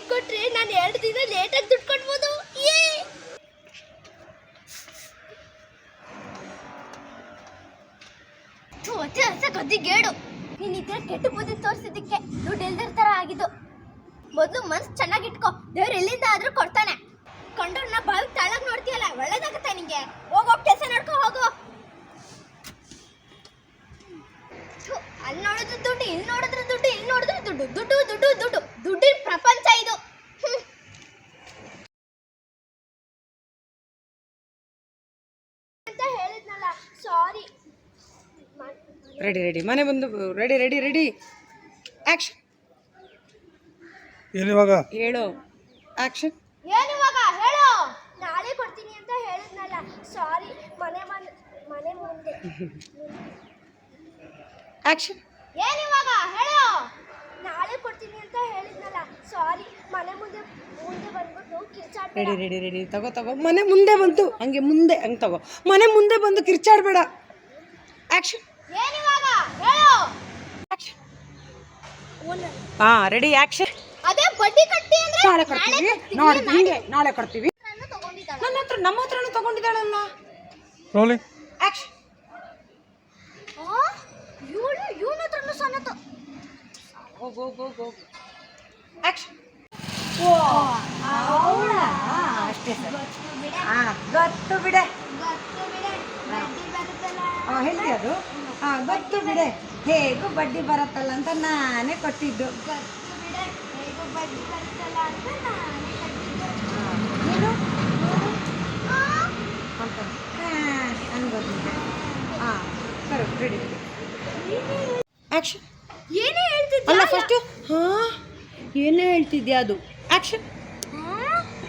ಆಯಮ್ಮನ ಕೊಟ್ರೆ ನಾನು ಎರಡು ದಿನ ಲೇಟಾಗಿ ದುಡ್ಡು ಕೊಡ್ಬೋದು. ಏ! ಅತಿ ಅಸ ಗದ್ದಿಗೇಡು ನೀನ್ ಈ ತರ ಕೆಟ್ಟ ಬುದ್ಧಿ ತೋರಿಸಿದ್ದಕ್ಕೆ ದುಡ್ಡು ಇಲ್ದಿರ ತರ ಆಗಿದ್ದು. ಮೊದಲು ಮನ್ಸು ಚೆನ್ನಾಗಿಟ್ಕೋ ದೇವ್ರು ಎಲ್ಲಿಂದ ಆದ್ರೂ ಕೊಡ್ತಾನೆ. ಕಂಡವ್ರನ್ನ ಬಾವಿ ತಳಗ್ ನೋಡ್ತೀಯಲ್ಲ, ಒಳ್ಳೇದಾಗತ್ತೆ ನಿಂಗೆ. ಹೋಗೋಗ್ ಕೆಲಸ ನಡ್ಕೊ, ಹೋಗೋ. ಅಲ್ಲಿ ನೋಡಿದ್ರೆ ದುಡ್ಡು, ಇಲ್ಲಿ ನೋಡಿದ್ರೆ ದುಡ್ಡು, ಇಲ್ಲಿ ನೋಡಿದ್ರೆ ದುಡ್ಡು ದುಡ್ಡು ದುಡ್ಡು ದುಡ್ಡು ದುಡ್ಡಿನ ಪ್ರಪಂಚ ಇದು ಹ್ಮ್. ಅಂತ ಹೇಳಿದ್ನಲ್ಲ ಸಾರಿ ರೆಡಿ ರೆಡಿ ಮನೆ ಬಂದು ರೆಡಿ ರೆಡಿ ರೆಡಿ ಆ್ಯಕ್ಷನ್ ಏನಿವಾಗ? ಹೇಳು. ಆ್ಯಕ್ಷನ್ ಏನಿವಾಗ? ಹೇಳು. ನಾಳೆ ಕೊಡ್ತೀನಿ ಅಂತ ಹೇಳಿದ್ನಲ್ಲ. ಸಾರಿ ಮನೆ ಮನ್ ಮನೆ ಮುಂದೆ. ಆ್ಯಕ್ಷನ್ ಏನಿವಾಗ? ಹೇಳು. ನಾಳೆ ಕೊಡ್ತೀನಿ ಅಂತ ಹೇಳಿದ್ನಲ್ಲ. ಸಾರಿ ಮನೆ ಮುಂದೆ ಮುಂದೆ ಬಂದ್ಬಿಟ್ಟು ಕಿರ್ಚಾಡ್ಬೇಡ. ರೆಡಿ ರೆಡಿ ರೆಡಿ ತಗೋ ತಗೋ. ಮನೆ ಮುಂದೆ ಬಂತು ಹಂಗೆ ಮುಂದೆ ಹಂಗೆ ತಗೋ. ಮನೆ ಮುಂದೆ ಬಂದು ಕಿರ್ಚಾಡಬೇಡ. ಆ್ಯಕ್ಷನ್ ಏನು ಆ್ಯಕ್ಷನ್ ಹಾಂ ರೆಡಿ ಆಕ್ಷನ್ ಅದೇ ಬಡ್ಡಿ ಕಟ್ಟಿ ಅಂದ್ರೆ ನಾಳೆ ಕೊಡ್ತೀವಿ ನೋಡಿ ಹಿಂಗೆ ನಾಳೆ ತಗೊಂಡಿದ್ದಾಳೆ ನನ್ನ ಹತ್ರ ನಮ್ಮ ಹತ್ರನೂ ತಗೊಂಡಿದ್ದಾಳಲ್ಲ. ರೋಲಿಂಗ್ ಆ್ಯಕ್ಷನ್ ಇವಳು ಇವನ ಹತ್ರನೂ ಸಣ್ಣ ತ- ಹೋಗು ಹೋಗು ಹೋಗು ಆ್ಯಕ್ಷನ್ ಅಷ್ಟೇ ಸರ್. ಹಾಂ ಗೊತ್ತು ಬಿಡೆ. ಹಾಂ ಹೇಳಿ ಅದು. ಹಾಂ ಗೊತ್ತು ಬಿಡೆ. ಹೇಗೂ ಬಡ್ಡಿ ಬರುತ್ತಲ್ಲ ಅಂತ ನಾನೇ ಕೊಟ್ಟಿದ್ದು. ಬಿಡೆ, ನಾನೇ ಅಂತ ಹಾಂ ಕರೆಕ್ಟ್ ರೆಡಿ ಆ್ಯಕ್ಷನ್ ಏನೇ ಹೇಳ್ತಿದ್ಯಾ? ಅಲ್ಲ ಫಸ್ಟು ಹಾಂ? ಏನೇ ಹೇಳ್ತಿದ್ಯಾ ಅದು? ಆ್ಯಕ್ಷನ್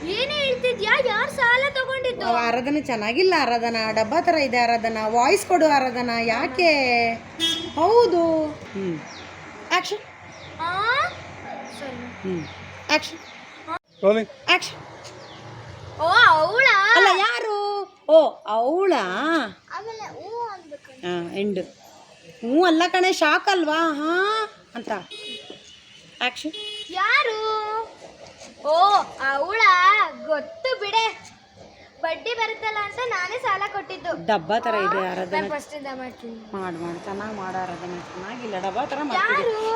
ಏನೇ ಹೇಳ್ತಿದ್ಯಾ? ಯಾರು ಸಾಲ ತಗೊಂಡಿದ್ದು? ಆರಾಧನ ಚೆನ್ನಾಗಿಲ್ಲ ಆರಾಧನ. ಡಬ್ಬ ಥರ ಇದೆ ಆರಾಧನ. ವಾಯ್ಸ್ ಕೊಡು ಆರಾಧನ. ಯಾಕೆ? ಹೌದು. ಹ್ಞೂ ಆ್ಯಕ್ಷನ್ ಆ? ಸರಿ. ಹ್ಞೂ ಆ್ಯಕ್ಷನ್ ರೋಲಿಂಗ್ ಆ್ಯಕ್ಷನ್ ಓ ಅವಳ? ಅಲ್ಲ ಯಾರು? ಓ ಅವಳ? ಆಮೇಲೆ ಅನ್ಬೇಕು. ಹಾಂ ಎಂಡು ಹ್ಞೂ ಅಲ್ಲ ಕಣೆ ಶಾಕ್ ಅಲ್ವಾ? ಹಾಂ? ಅಂತ ಆ್ಯಕ್ಷನ್ ಯಾರು? ಓ ಅವಳ ಗೊತ್ತು ಬಿಡೆ. ಬಡ್ಡಿ ಬರುತ್ತಲ್ಲ ಅಂತ ನಾನೇ ಸಾಲ ಕೊಟ್ಟಿದ್ದು. ಡಬ್ಬ ತರ ಇದೆ ಆರಾಧನೆ. ಫಸ್ಟ್ ಇಂದ ಮಾಡ್ತೀನಿ. ಮಾಡು ಮಾಡು ಚೆನ್ನಾಗಿ ಮಾಡ ಆರಾಧನೆ. ಚೆನ್ನಾಗಿಲ್ಲ ಡಬ್ಬ ತರ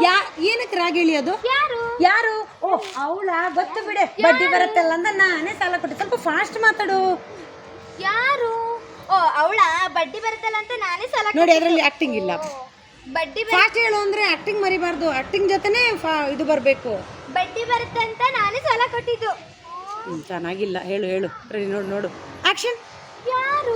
ಯಾ ಏನಕ್ಕೆ ರಾಗಿ ಇಳಿಯೋದು? ಯಾರು? ಯಾರು? ಓ ಅವಳ ಗೊತ್ತು ಬಿಡೆ. ಬಡ್ಡಿ ಬರುತ್ತಲ್ಲ ಅಂತ ನಾನೇ ಸಾಲ ಕೊಟ್ಟಿದ್ದು. ಸ್ವಲ್ಪ ಫಾಸ್ಟ್ ಮಾತಾಡು. ಯಾರು? ಓ ಅವಳ ಬಡ್ಡಿ ಬರುತ್ತಲ್ಲ ಅಂತ ನಾನೇ ಸಾಲ ನೋಡಿ ಅದರಲ್ಲಿ ಆಕ್ಟಿಂಗ್ ಇಲ್ಲ. ಬಡ್ಡಿ ಫಾಸ್ಟ್ ಹೇಳು ಅಂದ್ರೆ ಆಕ್ಟಿಂಗ್ ಮರಿಬಾರ್ದು. ಆಕ್ಟಿಂಗ್ ಜೊತೆನೇ ಇದು ಬರಬೇಕು. ಬಡ್ಡಿ ಬರುತ್ತೆ ಅಂತ ನಾನೇ ಸಾಲ ಕೊಟ್ಟಿದ್ದು. ಚೆನ್ನಾಗಿಲ್ಲ. ಹೇಳು ಹೇಳು. ರೆಡಿ ನೋಡು ನೋಡು. ಆಕ್ಷನ್ ಯಾರು?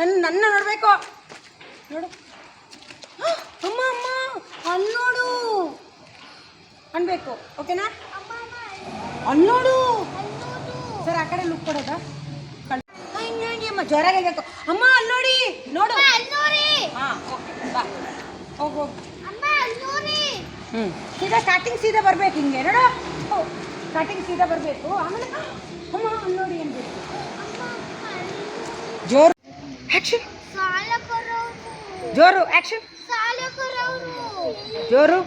ನನ್ನ ನನ್ನ ನೋಡ್ಬೇಕು. ನೋಡು. ಅಮ್ಮ ಅಮ್ಮ ಅಲ್ಲಿ ನೋಡು. ಅನ್ಬೇಕು ಓಕೆನಾ? ಅಲ್ಲಿ ನೋಡು. ಸರ್ ಆ ಕಡೆ ಲುಕ್ ಕೊಡೋದಾ? ನೋಡಿ ಅಮ್ಮ ಜ್ವರ ಅಮ್ಮ ಅಲ್ಲಿ ನೋಡಿ. ನೋಡು. ಹಾಂ ಓಕೆ ಬಾ. ಹೋಗು ಹೋಗು. ಹ್ಞೂ ಸೀದಾ ಸ್ಟಾರ್ಟಿಂಗ್ ಸೀದಾ ಬರ್ಬೇಕು ಹಿಂಗೆ. ನೋಡು. ಸ್ಟಾರ್ಟಿಂಗ್ ಸೀದಾ ಬರಬೇಕು. ಆಮೇಲೆ ಅಮ್ಮ ಅಲ್ಲಿ ನೋಡಿ ಅನ್ಬೇಕು ಜೋರು ಆ್ಯಕ್ಷನ್ ಜೋರು ಆಕ್ಷನ್ ಜೋರು.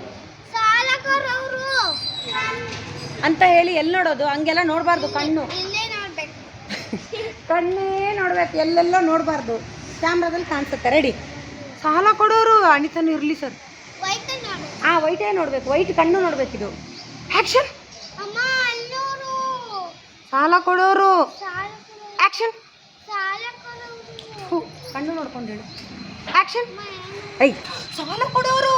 ಅಂತ ಹೇಳಿ ಎಲ್ಲಿ ನೋಡೋದು? ಹಂಗೆಲ್ಲ ನೋಡಬಾರ್ದು ಕಣ್ಣು. ನೋಡ್ಬೇಕು. ಕಣ್ಣೇ ನೋಡ್ಬೇಕು ಎಲ್ಲೆಲ್ಲ ನೋಡಬಾರ್ದು. ಕ್ಯಾಮ್ರಾದಲ್ಲಿ ಕಾಣಿಸುತ್ತೆ ರೆಡಿ ಸಾಲ ಕೊಡೋರು ಅಣಿತನು ಇರಲಿ ಸರ್ ಹಾಂ ವೈಟೇ ನೋಡ್ಬೇಕು ವೈಟ್ ಕಣ್ಣು ನೋಡ್ಬೇಕಿದು ಆ್ಯಕ್ಷನ್ ಅಮ್ಮ ಅಲ್ಲೋರು. ಸಾಲ ಕೊಡೋರು. ಆ್ಯಕ್ಷನ್ ಕಣ್ಣು ನೋಡ್ಕೊಂಡು ಹೇಳು. ಏನು? ಐ ಸಾಲ ಕೊಡೋರು.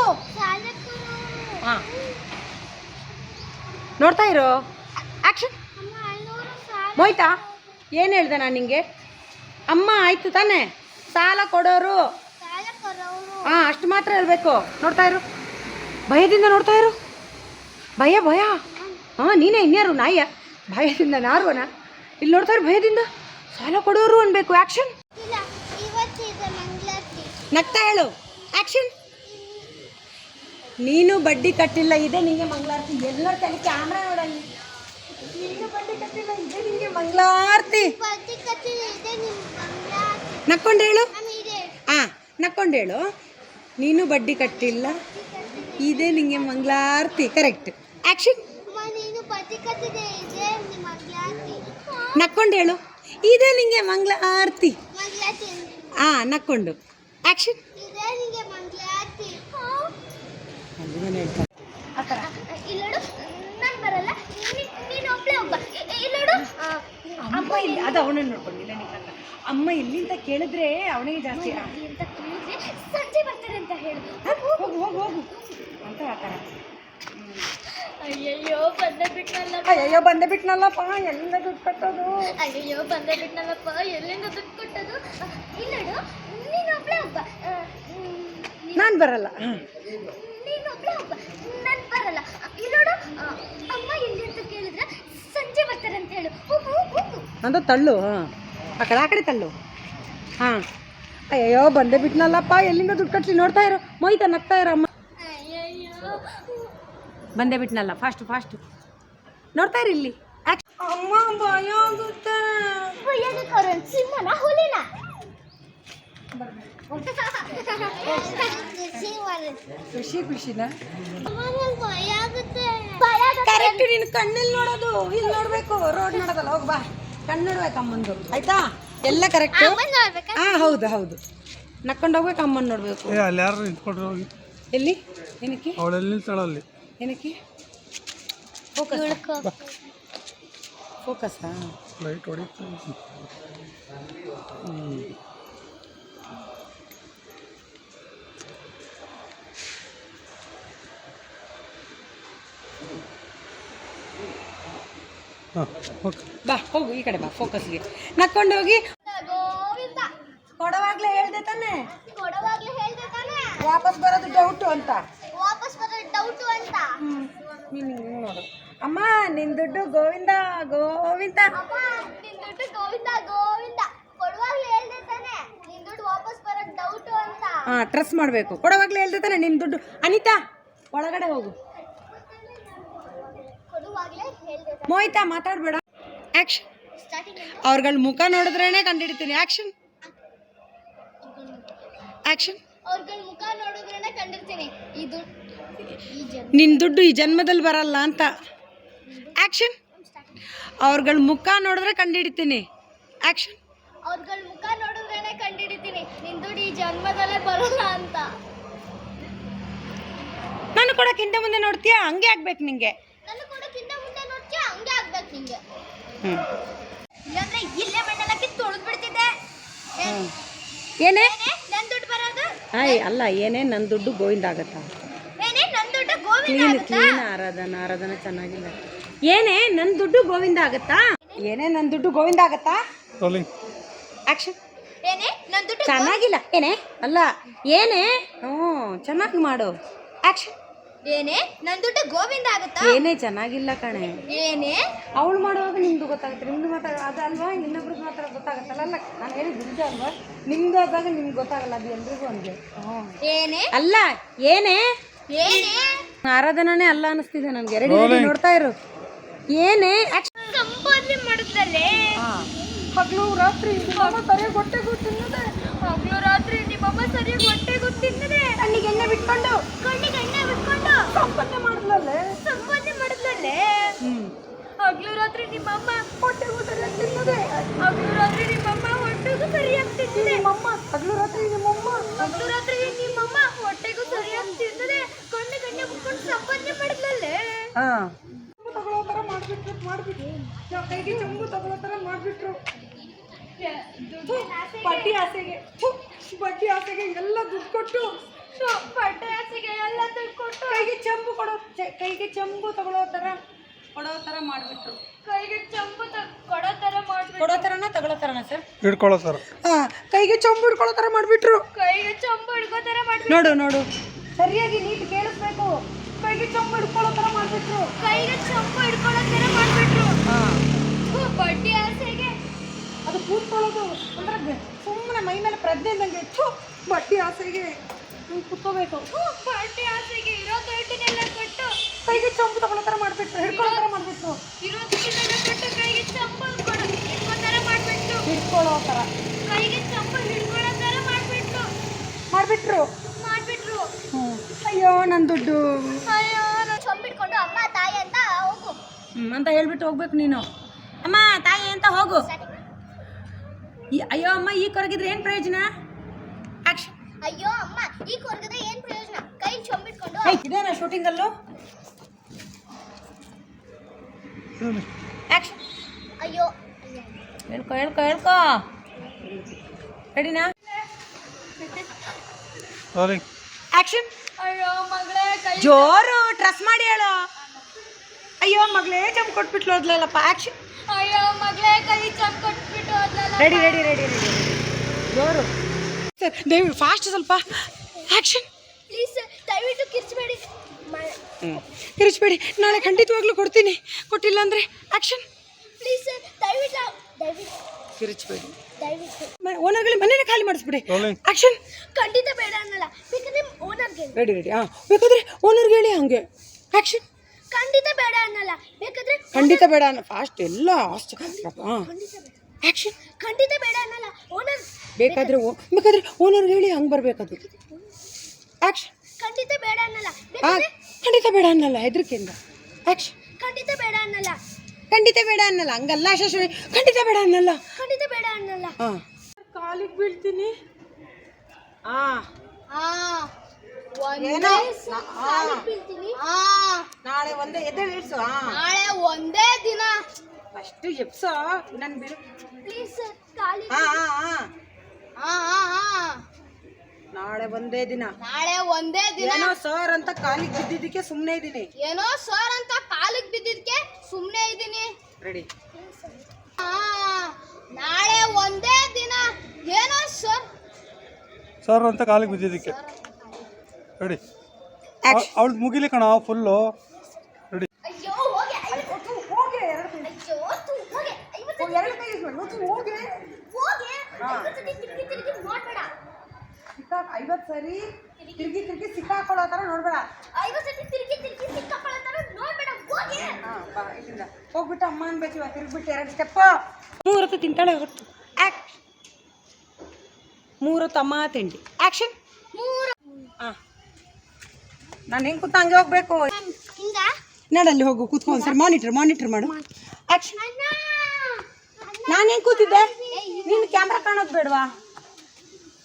ಹಾಂ. ನೋಡ್ತಾ ಇರೋ? ಆಕ್ಷನ್ ಅಮ್ಮ ಅಲ್ಲೋರು ಸಾಲ ಮೋಯ್ತಾ ಏನು ಹೇಳ್ದೆ ನಾನು ನಿಂಗೆ? ಅಮ್ಮ ಆಯ್ತು ತಾನೆ. ಸಾಲ ಕೊಡೋರು. ಹಾಂ ಅಷ್ಟು ಮಾತ್ರ ಹೇಳ್ಬೇಕು. ನೋಡ್ತಾ ಇರು. ಭಯದಿಂದ ನೋಡ್ತಾ ಇರು. ಭಯ ಭಯ. ಹಾಂ ನೀನೇ ಇನ್ಯಾರು ನಾಯ? ಭಯದಿಂದ ನಾರುವನ? ಇಲ್ಲಿ ನೋಡ್ತಾ ಇರು ಭಯದಿಂದ. ಸಾಲ ಕೊಡೋರು ಅನ್ಬೇಕು. ಆ್ಯಕ್ಷನ್ ನಗ್ತಾ ಹೇಳು. ಆ್ಯಕ್ಷನ್ ನೀನು ಬಡ್ಡಿ ಕಟ್ಟಿಲ್ಲ ಇದೆ ನಿಂಗೆ ಮಂಗಳಾರತಿ. ಎಲ್ಲರ ತಲೆ ಕ್ಯಾಮ್ರಾ ನೋಡಲ್ಲಿ. ನೀನು ಬಡ್ಡಿ ಕಟ್ಟಿಲ್ಲ ಇದೆ ನಿಂಗೆ ಮಂಗಳಾರತಿ. ನಕ್ಕೊಂಡು ಹೇಳು. ಹಾಂ ನಕ್ಕೊಂಡು ಹೇಳು. ನೀನು ಬಡ್ಡಿ ಕಟ್ಟಿಲ್ಲ ಇದೆ ನಿಂಗೆ ಮಂಗಳಾರತಿ. ಕರೆಕ್ಟ್ ಆ್ಯಕ್ಷನ್ ನಕ್ಕೊಂಡು ಹೇಳು. ಇದೆ ನಿಂಗೆ ಮಂಗಳಾರತಿ. ಮಂಗಳಾರತಿ ಹಾಂ ನಕ್ಕೊಂಡು. ಆ್ಯಕ್ಷನ್ ಇದೆ ನಿಂಗೆ ಮಂಗಳಾರತಿ ಆ ಥರ ನಾನು ಬರಲ್ಲ ನೀ- ನೀನು ಒಬ್ಳೆ ಒಬ್ಬ ಇಲ್ಲೋಡು ಅಮ್ಮ ಇಲ್ಲಿ ಅದು ಅವನನ್ನು ನೋಡ್ಕೊಂಡಿಲ್ಲ ನಿನ್ನ ಅಮ್ಮ ಎಲ್ಲಿಂದ ಕೇಳಿದ್ರೆ ಅವನಿಗೆ ಜಾಸ್ತಿ ಅಂತ ಕೇಳಿದ್ರೆ ಸಂಜೆ ಬರ್ತಾರೆ ಅಂತ ಹೇಳಿ ಹೋಗು ಹೋಗು ಹೋಗು. ಅಂತ ಆತರ ಅಯ್ಯಯ್ಯೋ ಬಂದೆ ಬಿಟ್ನಲ್ಲಪ್ಪ. ಅಯ್ಯಯ್ಯೋ ಬಂದೆ ಬಿಟ್ನಲ್ಲಪ್ಪ ಎಲ್ಲಿಂದ ದುಡ್ಡು ಕಟ್ಟೋದು? ಅಯ್ಯಯ್ಯೋ ಬಂದೆ ಬಿಟ್ನಲ್ಲಪ್ಪ. ಎಲ್ಲಿಂದ ದುಡ್ಡು ಕೊಟ್ಟದು? ಇಲ್ಲೋಡು ನೀನು ಬರಲ್ಲ. ಹಾಂ ನೀನು ನಾನು ಬರಲ್ಲ. ಇಲ್ಲೋಡು ಅಮ್ಮ ಎಲ್ಲಿ ಅಂತ ಕೇಳಿದ್ರೆ ಸಂಜೆ ಬರ್ತಾರೆ ಅಂತ ಹೇಳು. ತಳ್ಳು ಹಾಂ. ಆ ಕಡೆ ಆ ಕಡೆ ತಳ್ಳು. ಹಾಂ. ಅಯ್ಯೋ ಬಂದೇ ಬಿಟ್ನಲ್ಲಪ್ಪ ಎಲ್ಲಿಂದ ದುಡ್ಡು ಕಟ್ಲಿ ನೋಡ್ತಾ ಇರೋ. ಮೊಯ್ತಾ ನಗ್ತಾ ಇರೋ ಅಮ್ಮ. ಬಂದೇ ಬಿಟ್ನಲ್ಲ ಫಾಸ್ಟ್ ಫಾಸ್ಟ್ ನೋಡ್ತಾ ಇರಿ ಇಲ್ಲಿ. ಅಮ್ಮ ಭಯ ಆಗುತ್ತೆ. ಭಯಂಕರ ಸಿಂಹನ ಹುಲಿನ? ಖುಷಿ ಖುಷಿನ? ಕರೆಕ್ಟ್ ನೀನು ಕಣ್ಣಲ್ಲಿ ನೋಡೋದು. ಇಲ್ಲಿ ನೋಡ್ಬೇಕು ರೋಡ್ ನೋಡೋದಲ್ಲ ಹೋಗ್ ಬಾ. ಕಣ್ಣು ನೋಡ್ಬೇಕು ಅಮ್ಮಂದು ಆಯ್ತಾ? ಎಲ್ಲ ಕರೆಕ್ಟ್ ಹಾ ಹೌದು ಹೌದು. ನಕ್ಕೊಂಡು ಹೋಗ್ಬೇಕು ಅಮ್ಮನ್ ನೋಡ್ಬೇಕು. ಅಲ್ಲಿ ಯಾರು ನಿಂತ್ಕೊಂಡ್ರು ಹೋಗಿ? ಎಲ್ಲಿ? ಏನಕ್ಕೆ? ಅವಳಲ್ಲಿ ನಿಲ್ತಾಳ ಅಲ್ಲಿ? ಏನಕ್ಕೆ? ಫೋಕಸ್ ಫೋಕಸ್ಸಾ ಲೈಟ್ ಹೊಡಿತು ಬಾ ಹೋಗು ಈ ಕಡೆ ಬಾ ಫೋಕಸ್ಗೆ ನಕ್ಕೊಂಡು ಹೋಗಿ. ಕೊಡವಾಗ್ಲೇ ಹೇಳ್ದೆ ತಾನೆ. ಕೊಡವಾಗ್ಲೇ ಹೇಳ್ದೆ ತಾನೆ. ವಾಪಸ್ ಬರೋದು ಡೌಟು ಅಂತ. ವಾಪಸ್ ಬರೋ ಡೌಟು ಅಂತ. ನೀನು ನೋಡು. ಅಮ್ಮ ನಿನ್ ದುಡ್ಡು ಗೋವಿಂದ ಗೋವಿಂದ. ಅಮ್ಮ ನಿನ್ ದುಡ್ಡು ಗೋವಿಂದ ಗೋವಿಂದ. ಕೊಡುವಾಗ್ಲೇ ಹೇಳ್ದೆ ತಾನೇ. ನಿನ್ ದುಡ್ಡು ವಾಪಸ್ ಬರೋ ಡೌಟು ಅಂತ. ಹಾ ಟ್ರಸ್ ಮಾಡಬೇಕು. ಕೊಡವಾಗ್ಲೇ ಹೇಳ್ದೆ ತಾನೆ ನಿನ್ ದುಡ್ಡು. ಅನಿತಾ ಒಳಗಡೆ ಹೋಗು ಕೊಡುವಾಗ್ಲೇ ಹೇಳ್ದೆ ಮೋಹಿತಾ ಮಾತಾಡ್ಬೇಡ. ಆಕ್ಷನ್ ಸ್ಟಾರ್ಟಿಂಗ್ ಅವ್ರಗಳ ಮುಖ ನೋಡಿದ್ರೇನೆ ಕಂಡಿಡ್ತೀನಿ. ಅವ್ರಗಳ ಮುಖ ಕಂಡಿರ್ತೀನಿ ದುಡ್ಡು ಈ ನಿನ್ ದುಡ್ಡು ಈ ಜನ್ಮದಲ್ಲಿ ಬರಲ್ಲ ಅಂತ. ಆಕ್ಷನ್ ಅವ್ರಗಳ ಮುಖ ನೋಡಿದ್ರೆ ಕಂಡಿಡಿತೀನಿ. ಆಕ್ಷನ್ ಅವ್ರಗಳ ಮುಖ ಕಂಡಿಡಿತೀನಿ. ನಿನ್ ದುಡ್ಡು ಈ ಜನ್ಮದಲ್ಲೇ ಬರಲ್ಲ ಅಂತ. ನಾನು ಕೂಡ ಹಿಂದೆ ಮುಂದೆ ನೋಡ್ತೀಯಾ? ಹಂಗೆ ಆಗ್ಬೇಕು ನಿಂಗೆ. ಮುಂದೆ ನೋಡ್ತೀಯ ಹಂಗೆ ಆಗ್ಬೇಕು ನಿಂಗೆ ಇಲ್ಲಾಂದ್ರೆ ಇಲ್ಲೇ ಮಣ್ಣೆಲ್ಲ ಕಿತ್ತು ತೊಳೆದು ಬಿಡ್ತಿದ್ದೆ ಏನೇ? ಏನೇ? ನನ್ ದುಡ್ಡು ಬರೋದು? ಆಯ್ ಅಲ್ಲ ಏನೇ ನನ್ನ ದುಡ್ಡು ಗೋವಿಂದ ಆಗತ್ತಾ? ಏನೇ ನನ್ ದುಡ್ಡು ಗೋವಿಂದ ಕ್ಲೀನ್ ಆಗುತ್ತಾ? ಕ್ಲೀನ್ ಆರಾಧನ ಆರಾಧನ ಚೆನ್ನಾಗಿಲ್ಲ ಏನೇ ನನ್ನ ದುಡ್ಡು ಗೋವಿಂದ ಆಗತ್ತಾ? ಏನೇ ನನ್ನ ದುಡ್ಡು ಗೋವಿಂದ ಆಗತ್ತಾ? Rolling action. ಏನೇ ನನ್ ದುಡ್ಡು ಚೆನ್ನಾಗಿಲ್ಲ ಏನೇ? ಅಲ್ಲ ಏನೇ? ಹ್ಞೂ ಚೆನ್ನಾಗಿ ಮಾಡು. ಆಕ್ಷನ್. ಏನೇ? ನನ್ ದುಡ್ಡು ಗೋವಿಂದ ಆಗುತ್ತಾ? ಏನೇ ಚೆನ್ನಾಗಿಲ್ಲ ಕಣೆ. ಏನೇ? ಅವಳು ಮಾಡುವಾಗ ನಿಮ್ದು ಗೊತ್ತಾಗುತ್ತೆ. ನಿಮ್ದು ಮಾತಾಡ ಅದಲ್ವಾ ಇನ್ನೊಬ್ರಿಗೆ ಮಾತ್ರ ಗೊತ್ತಾಗತ್ತಲ್ಲ? ಅಲ್ಲ ನಾನು ಹೇಳಿ ನಿಜ ಅಲ್ವಾ? ನಿಮ್ದು ಆದಾಗ ನಿಮ್ಗೆ ಗೊತ್ತಾಗಲ್ಲ ಅದು ಎಲ್ರಿಗೂ ಒಂದು ಏನೇ? ಅಲ್ಲ ಏನೇ? ಏನೇ? ಆರಾಧನಾನೇ ಅಲ್ಲ ಅನಿಸ್ತಿದೆ ನನಗೆ. ರೆಡಿ ರೆಡಿ ನೋಡ್ತಾ ಇರು. ಏನೇ? ಮಾಡುತ್ತಲ್ಲೇ ಸಂಪಾದನೆ ಮಾಡಿದ್ರಲ್ಲೇ? ಹಗಲು ರಾತ್ರಿ ಹೊಟ್ಟೆಗೂ ತಿನ್ನದೆ. ಹಗ್ಲು ರಾತ್ರಿ ನಿಮ್ಮಮ್ಮ ಸರಿಯಾಗಿ ಹೊಟ್ಟೆಗೂ ತಿನ್ನದೆ ಕಣ್ಣಿಗೆ ಎಣ್ಣೆ ಬಿಟ್ಕೊಂಡು. ಕಣ್ಣಿಗೆ ಎಣ್ಣೆ ಬಿಟ್ಕೊಂಡು. ಸಂಪಾದನೆ ಮಾಡಿದ್ಲಲ್ಲೇ? ಸಂಪಾದನೆ ಮಾಡಿದ್ರಲ್ಲೇ ಹ್ಮ್. ಹಗ್ಲು ರಾತ್ರಿ ನಿಮ್ಮಮ್ಮ ಹೊಟ್ಟೆಗೂ ಸರಿಯಾಗಿ ತಿನ್ನದೆ. ಹಗ್ಲು ರಾತ್ರಿ ನಿಮ್ಮಮ್ಮ ಹೊಟ್ಟೆಗೂ ಸರಿಯಾಗಿ ತಿನ್ನದೆ. ನಿಮ್ಮಮ್ಮ ಹಗಲು ರಾತ್ರಿ ನಿಮ್ಮಮ್ಮ ಹಗ್ಲು ರಾತ್ರಿ ನಿಮ್ಮಮ್ಮ ಹೊಟ್ಟೆಗೂ ಸರಿಯಾಗಿ ತಿನ್ನದೆ. ಕಣ್ಣು ಎಣ್ಣೆ ಬಿಟ್ಕೊಂಡು ಸಂಪಾದನೆ ಮಾಡಿದ್ಲಲ್ಲೇ. ಹಾ. ತಗೊಳ್ಳೋ ಥರ ಮಾಡ್ಬಿಟ್ರು ಮಾಡ್ಬಿಟ್ರು. ನಾವ್ ಕೈಗೆ ಚಂಬು ತಗೊಳ್ಳೋ ಥರ ಮಾಡ್ಬಿಟ್ರು. ಬಡ್ಡಿ ಆಸೆಗೆ. ಬಡ್ಡಿ ಆಸೆಗೆ ಎಲ್ಲ ದುಡ್ಡು ಕೊಟ್ಟು. ಬಟ್ಟೆ ಆಸೆಗೆ ಎಲ್ಲ ದುಡ್ಡು ಕೊಟ್ಟು. ಕೈಗೆ ಚಂಬು ಕೊಡೋ ಕೈಗೆ ಚಂಬು ತಗೊಳ್ಳೋ ಥರ ಕೊಡೋ ಥರ ಮಾಡಿಬಿಟ್ರು. ಕೈಗೆ ಚಂಬು ತ- ಕೊಡೋ ತರ ಮಾಡಿ ಕೊಡೋ ಥರನ ತಗೊಳ್ಳೋ ಥರನ ಸರ್? ಹಿಡ್ಕೊಳ್ಳೋ ಸರ್ ಹಾಂ ಕೈಗೆ ಚಂಬು ಹಿಡ್ಕೊಳ್ಳೋ ಥರ ಮಾಡಿಬಿಟ್ರು. ಕೈಗೆ ಚಂಬು ಹಿಡ್ಕೋ ತರ ಮಾಡಿ ನೋಡು ನೋಡು. ಸರಿಯಾಗಿ ನೀಟ್ ಕೇಳಿಸ್ಬೇಕು. ಕೈಗೆ ಚಂಬು ಹಿಡ್ಕೊಳ್ಳೋ ಥರ ಮಾಡಿಬಿಟ್ರು. ಕೈಗೆ ಚಂಬು ಹಿಡ್ಕೊಳ್ಳೋ ತರ ಮಾಡ್ಬಿಟ್ರು. ಹಾಂ. ಬಟ್ಟೆ ಬಡ್ಡಿ ಆಸೆಗೆ ಅದು ಕೂತ್ಕೊಳ್ಳೋದು ಅಂದ್ರೆ ಸುಮ್ಮನೆ ಮೈ ಮೇಲೆ ಪ್ರಜ್ಞೆ ಇದ್ದಂಗೆ ಹೆಚ್ಚು ಬಡ್ಡಿ ಆಸೆಗೆ ಕೂತ್ಕೋಬೇಕು. ಕುತ್ಕೋಬೇಕು ಹೂ, ಆಸೆಗೆ ಇರೋ ದುಡ್ಡನ್ನೆಲ್ಲ ಕೊಟ್ಟು. ಕೈಗೆ ಚಂಪು ತಗೊಳ್ಳೋ ಥರ ಮಾಡ್ಬಿಟ್ಟು ಹಿಡ್ಕೊಳ್ಳೋ ಥರ ಮಾಡಿಬಿಟ್ರು. ಇರೋ ದುಡ್ಡನ್ನೆಲ್ಲ ಕೊಟ್ಟು ಕೈಗೆ ಚಂಪು ಹಿಡ್ಕೊಳ್ಳೋ ಥರ ಮಾಡ್ಬಿಟ್ಟು ಹಿಡ್ಕೊಳ್ಳೋ ಥರ. ಕೈಗೆ ಚಂಪು ಹಿಡ್ಕೊಳ್ಳೋ ತರ ಮಾಡ್ಬಿಟ್ಟು ಮಾಡಿಬಿಟ್ರು. ಮಾಡ್ಬಿಟ್ರು? ಅಯ್ಯೋ ನನ್ನ ದುಡ್ಡು. ಅಯ್ಯೋ ನಾನು ಚಂಪು ಹಿಡ್ಕೊಂಡು ಅಮ್ಮ ತಾಯಿ ಅಂತ ಹೋಗು. ಅಂತ ಹೇಳ್ಬಿಟ್ಟು ಹೋಗ್ಬೇಕು ನೀನು. ಅಮ್ಮ ತಾಯಿ ಅಂತ ಹೋಗು. ಈ ಅಯ್ಯೋ ಅಮ್ಮ ಈ ಕೊರಗಿದ್ರೆ ಏನು ಪ್ರಯೋಜನ? ಆಕ್ಷನ್ ಅಯ್ಯೋ ಅಮ್ಮ ಈ ಕೊರಗಿದ್ರೆ ಏನು ಪ್ರಯೋಜನ? ಕೈ ಚೊಂಬಿಟ್ಕೊಂಡು ಇದೇನ ಶೂಟಿಂಗಲ್ಲೂ ಆಕ್ಷನ್ ಅಯ್ಯೋ ಹೇಳ್ಕೊ ಹೇಳ್ಕೊ ಹೇಳ್ಕೊ. ರೆಡಿನಾ ಆಕ್ಷನ್ ಅಯ್ಯೋ ಮಗಳೇ ಕೈ ಜೋರು ಟ್ರಸ್ ಮಾಡಿ ಹೇಳು. ಅಯ್ಯೋ ಮಗಳೇ ಜಂಪ್ ಕೊಟ್ಬಿಟ್ಲು ಹೋದ್ಲಲ್ಲಪ್ಪ ಆಕ್ಷನ್ ಅಯ್ಯೋ ಮಗಳೇ ಕೈ ಚಂಪು ಕೊಟ್ಬಿಟ್ಟು ಹೋದ್ಲಲ್ಲ ರೆಡಿ ರೆಡಿ ರೆಡಿ ರೆಡಿ ಜೋರು. ಸರ್ ದಯವಿಟ್ಟು ಫಾಸ್ಟ್ ಸ್ವಲ್ಪ. ಆಕ್ಷನ್ ಪ್ಲೀಸ್ ದಯವಿಟ್ಟು ಕಿರ್ಚಬೇಡಿ. ಕಿರಿಸ್ಬೇಡಿ ನಾಳೆ ಖಂಡಿತವಾಗ್ಲೂ ಕೊಡ್ತೀನಿ. ಕೊಟ್ಟಿಲ್ಲ ಅಂದರೆ ಆಕ್ಷನ್ ಪ್ಲೀಸ್ ದಯವಿಟ್ಟು ದಯವಿಟ್ಟು. ಕಿರಿಚ್ಬೇಡಿ. ದಯವಿಟ್ಟು. ಓನರ್ಗಳು ಮನೇನೆ ಖಾಲಿ ಮಾಡಿಸ್ಬಿಡಿ. ಆ್ಯಕ್ಷನ್ ಆಕ್ಷನ್ ಖಂಡಿತ ಬೇಡ ಅನ್ನಲ್ಲ. ಬೇಕಾದ್ರೆ ಓನರ್ಗೆ ರೆಡಿ ರೆಡಿ ಹಾಂ. ಬೇಕಾದ್ರೆ ಓನರ್ಗೆ ಹೇಳಿ ಹಂಗೆ. ಆಕ್ಷನ್ ಖಂಡಿತ ಬೇಡ ಅನ್ನಲ್ಲ. ಬೇಕಾದ್ರೆ ಖಂಡಿತ ಬೇಡ ಅನ್ನ ಫಾಸ್ಟ್ ಎಲ್ಲ ಹಾಂ ಆಕ್ಷನ್ ಖಂಡಿತ ಬೇಡ. ಅನ್ನಲ್ಲ. ಓನರ್ ಬೇಕಾದ್ರೆ ಓ ಬೇಕಾದ್ರೆ ಓನರ್ ಹೇಳಿ ಹಂಗೆ ಬರಬೇಕದು. ಆಕ್ಷನ್ ಖಂಡಿತ ಬೇಡ ಅನ್ನಲ್ಲ. ಹಾಂ ಖಂಡಿತ ಬೇಡ ಅನ್ನಲ್ಲ ಹೆದರಿಕೆಯಿಂದ. ಆಕ್ಷನ್ ಖಂಡಿತ ಬೇಡ ಅನ್ನಲ್ಲ. ಖಂಡಿತ ಬೇಡ ಅನ್ನಲ್ಲ ಹಂಗಲ್ಲ ಶಶಿ. ಖಂಡಿತ ಬೇಡ ಅನ್ನಲ್ಲ. ಖಂಡಿತ ಬೇಡ ಅನ್ನಲ್ಲ. ಹಾಂ ಕಾಲಿಗೆ ಬೀಳ್ತೀನಿ. ಆ. ಆ. ಏನೋ? ಬೀಳ್ತೀನಿ. ನಾಳೆ ಒಂದೇ ಎದೆ ಇಳಿಸು ಹಾಂ. ನಾಳೆ ಒಂದೇ ದಿನ. ಅಷ್ಟು ಎಪ್ಸೋ ನನ್ ಬಿಡು ಪ್ಲೀಸ್ ಕಾಲಿ ಹಾಂ ಹಾಂ ಹಾಂ. ಆ ಆ ಆ ನಾಳೆ ಒಂದೇ ದಿನ. ನಾಳೆ ಒಂದೇ ದಿನ. ಏನೋ ಸರ್ ಅಂತ ಕಾಲಿಗೆ ಬಿದ್ದಿದ್ದಕ್ಕೆ ಸುಮ್ಮನೆ ಇದ್ದೀನಿ. ಏನೋ ಸರ್ ಅಂತ ಕಾಲಿಗೆ ಬಿದ್ದಿದ್ದಕ್ಕೆ ಸುಮ್ಮನೆ ಇದ್ದೀನಿ. ರೆಡಿ. ಹಾ. ನಾಳೆ ಒಂದೇ ದಿನ. ಏನೋ ಸರ್ ಸರ್ ಅಂತ ಕಾಲಿಗೆ ಬಿದ್ದಿದ್ದಕ್ಕೆ. ರೆಡಿ. ಅವಳು ಮುಗಿಲಿ ಕಣ ಫುಲ್ಲು ರೆಡಿ. ಐವತ್ತು ಸರಿ. ತಿರುಗಿ. ತಿರುಗಿ ಸಿಕ್ಕಾಕೊಳ್ಳೋ ಥರ ನೋಡ್ಬೇಡ. ಐವತ್ತು ಸತಿ ತಿರುಗಿ ತಿರುಗಿ ಸಿಕ್ಕಾಕೊಳ್ಳೋ ಥರ ನೋಡ್ಬೇಡ. ಹೋಗಿ. ಹಾಂ ಬಾ ಇಲ್ಲಿಂದ. ಹೋಗ್ಬಿಟ್ಟು ಅಮ್ಮ ಅನ್ಬೇಕು ಇವಾಗ ತಿರುಗ್ಬಿಟ್ಟು ಎರಡು ಸ್ಟೆಪ್ ಮೂರತ್ತು ತಿಂತಾಳೆ ಹೊತ್ತು ಆ್ಯಕ್ ಮೂರತ್ತು ಅಮ್ಮ ತಿಂಡಿ. ಆ್ಯಕ್ಷನ್ ಮೂರು. ಹಾಂ ನಾನು ಹೆಂಗೆ ಕೂತ ಹಂಗೆ ಹೋಗ್ಬೇಕು? ಹಿಂಗ? ನಡಲ್ಲಿ ಹೋಗು ಕೂತ್ಕೊಂಡು ಸರ್ ಮಾನಿಟರ್ ಮಾನಿಟರ್ ಮಾಡು. ನಾನು ಹೆಂಗೆ ಕೂತಿದ್ದೆ? ನೀನು ಕ್ಯಾಮ್ರಾ ಕಾಣೋದು ಬೇಡವಾ?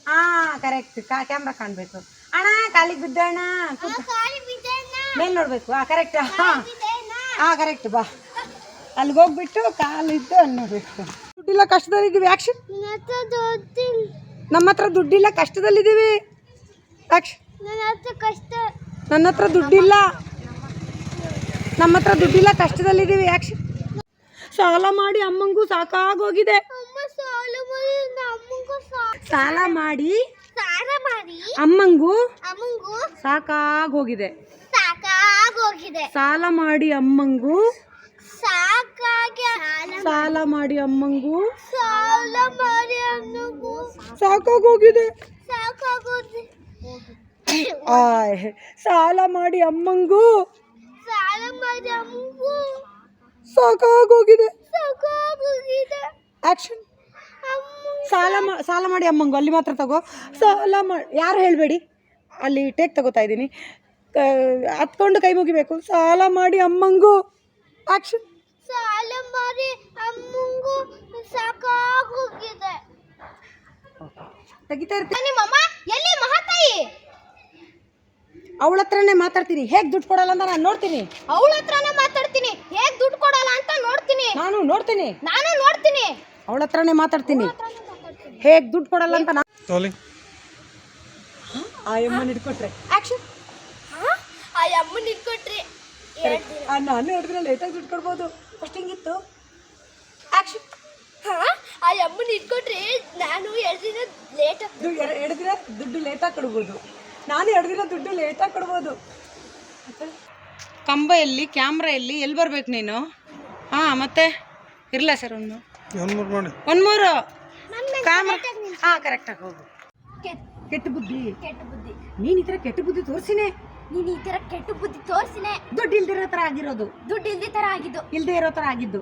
ಹಾಂ ಕರೆಕ್ಟ್ ಕಾ ಕ್ಯಾಮ್ರಾ ಕಾಣಬೇಕು. ಅಣ್ಣ ಕಾಲಿಗೆ ಬಿದ್ದಣ್ಣ ಮೇಲೆ ನೋಡಬೇಕು. ಹಾಂ. ಕರೆಕ್ಟ್ ಹಾಂ ಹಾಂ ಕರೆಕ್ಟ್ ಬಾ. ಅಲ್ಲಿಗೆ ಹೋಗ್ಬಿಟ್ಟು ಕಾಲಿದ್ದು ಅಲ್ಲಿ ನೋಡಬೇಕು. ದುಡ್ಡಿಲ್ಲ ಕಷ್ಟದಲ್ಲಿದ್ದೀವಿ. ನನ್ನ ದೊಡ್ಡ ನಮ್ಮ ಹತ್ರ ದುಡ್ಡಿಲ್ಲ ಕಷ್ಟದಲ್ಲಿದ್ದೀವಿ. ನನ್ನ ಹತ್ರ ಕಷ್ಟ ನನ್ನ ಹತ್ರ ದುಡ್ಡಿಲ್ಲ. ನಮ್ಮ ಹತ್ರ ದುಡ್ಡಿಲ್ಲ ಕಷ್ಟದಲ್ಲಿದ್ದೀವಿ. ಯಾಕೆ ಸಾಲ ಮಾಡಿ ಅಮ್ಮಂಗೂ ಸಾಕಾಗೋಗಿದೆ. ಸಾಲ ಮಾಡಿ ಅಮ್ಮಂಗೂ ಸಾಕಾಗೋಗಿದೆ. ಸಾಲ ಮಾಡಿ ಅಮ್ಮಂಗೂ ಸಾಕಾಗಿ ಸಾಲ ಮಾಡಿ ಅಮ್ಮಂಗೂ ಸಾಲ ಮಾಡಿ ಅಮ್ಮಂಗೂ ಸಾಕಾಗೋಗಿದೆ. ಸಾಲ ಮಾಡಿ ಅಮ್ಮಂಗೂ. ಸಾಲ ಮಾಡಿ ಅಮ್ಮಂಗೂ. ಸಾಕಾಗೋಗಿದೆ. ಸಾಕಾಗೋಗಿದೆ. ಆಕ್ಷನ್ ಸಾಲ ಮಾ ಸಾಲ ಮಾಡಿ ಅಮ್ಮಂಗು ಅಲ್ಲಿ ಮಾತ್ರ ತಗೋ. ಸಾಲ ಮಾಡಿ ಯಾರು ಹೇಳಬೇಡಿ? ಅಲ್ಲಿ ಟೇಕ್ ತಗೋತಾ ಇದ್ದೀನಿ. ಹತ್ಕೊಂಡು ಕೈ ಮುಗಿಬೇಕು. ಸಾಲ ಮಾಡಿ ಅಮ್ಮಂಗು. ಆಕ್ಷನ್ ಸಾಲ ಮಾಡಿ ಅಮ್ಮಂಗೂ. ಸಾಕಾಗೋಗಿದೆ. ತೆಗಿತಾ ಇರ್ತೀನಿ. ಮಮ್ಮ ಎಲ್ಲಿ ಮಹಾತಾಯಿ? ಅವಳ ಹತ್ರನೇ ಮಾತಾಡ್ತೀನಿ. ಹೇಗೆ ದುಡ್ಡು ಕೊಡಲ್ಲ ಅಂತ ನಾನು ನೋಡ್ತೀನಿ. ಅವಳ ಹತ್ರನೇ ಮಾತಾಡ್ತೀನಿ. ಹೇಗ್ ದುಡ್ಡು ಕೊಡಲ್ಲ ಅಂತ ನೋಡ್ತೀನಿ. ನಾನು ನೋಡ್ತೀನಿ. ನಾನು ನೋಡ್ತೀನಿ. ಅವಳ ಹತ್ರನೇ ಮಾತಾಡ್ತೀನಿ. ಹೇಗೆ ದುಡ್ಡು ಕೊಡಲ್ಲ ಅಂತ ನಾನು ಆ ಅಮ್ಮನ ಹಿಡ್ಕೊಟ್ರೆ. ಆಕ್ಷನ್ ಆ ಅಮ್ಮನ ಇಟ್ಕೊಟ್ರಿ ನಾನು ನೋಡಿದ್ರೆ ಲೇಟಾಗಿ ದುಡ್ಡು ಕೊಡ್ಬೋದು. ಫಸ್ಟ್ ಹಿಂಗಿತ್ತು? ಆಕ್ಷನ್ ಹಾ? ಆ ಅಮ್ಮನ ಇಟ್ಕೊಟ್ರಿ ನಾನು ಎರಡು ದಿನ ಲೇಟ್ ಎರಡು ದಿನ ದುಡ್ಡು ಲೇಟಾಗಿ ಕೊಡ್ಬೋದು. ನಾನು ಎರಡು ದಿನ ದುಡ್ಡು ಲೇಟಾಗಿ ಕೊಡ್ಬೋದು. ಕಂಬ ಎಲ್ಲಿ ಕ್ಯಾಮ್ರಾ ಎಲ್ಲಿ ಎಲ್ಲಿ ಬರ್ಬೇಕು ನೀನು? ಹಾಂ ಮತ್ತೆ? ಇರಲ್ಲ ಸರ್ ಒಂದು. ಒಂದು ಮೂರು ಕ್ಯಾಮ್ರಾ ಹಾಂ ಕರೆಕ್ಟಾಗಿ ಹೋಗು. ಕೆಟ್ಟ ಬುದ್ಧಿ. ಕೆಟ್ಟ ಬುದ್ಧಿ. ನೀನು ಈ ಥರ ಕೆಟ್ಟ ಬುದ್ಧಿ ತೋರಿಸಿನೇ? ನೀನು ಈ ತರ ಕೆಟ್ಟ ಬುದ್ಧಿ ತೋರಿಸಿನೇ. ದುಡ್ಡು ಇಲ್ದಿರೋ ಥರ ಆಗಿರೋದು. ದುಡ್ಡು ಇಲ್ದೇ ತರ ಆಗಿದ್ದು. ಇಲ್ದೇ ಇರೋ ಥರ ಆಗಿದ್ದು.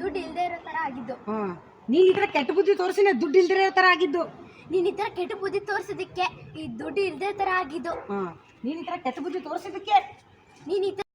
ದುಡ್ಡು ಇಲ್ದೇ ಇರೋ ತರ ಆಗಿದ್ದು. ಹಾಂ. ನೀನು ಈ ಥರ ಕೆಟ್ಟ ಬುದ್ಧಿ ತೋರಿಸಿನೇ ದುಡ್ಡು ಇಲ್ದಿರೋ ಥರ ಆಗಿದ್ದು. ನೀನ್ ಈ ತರ ಕೆಟ್ಟ ಬುದ್ಧಿ ತೋರಿಸೋದಕ್ಕೆ ಈ ದುಡ್ಡು ಇಲ್ದೇ ತರ ಆಗಿದ್ದು. ನೀನ್ ಈ ಕೆಟ್ಟ ಬುದ್ಧಿ ತೋರಿಸೋದಕ್ಕೆ? ನೀನ್ ಈ ತರ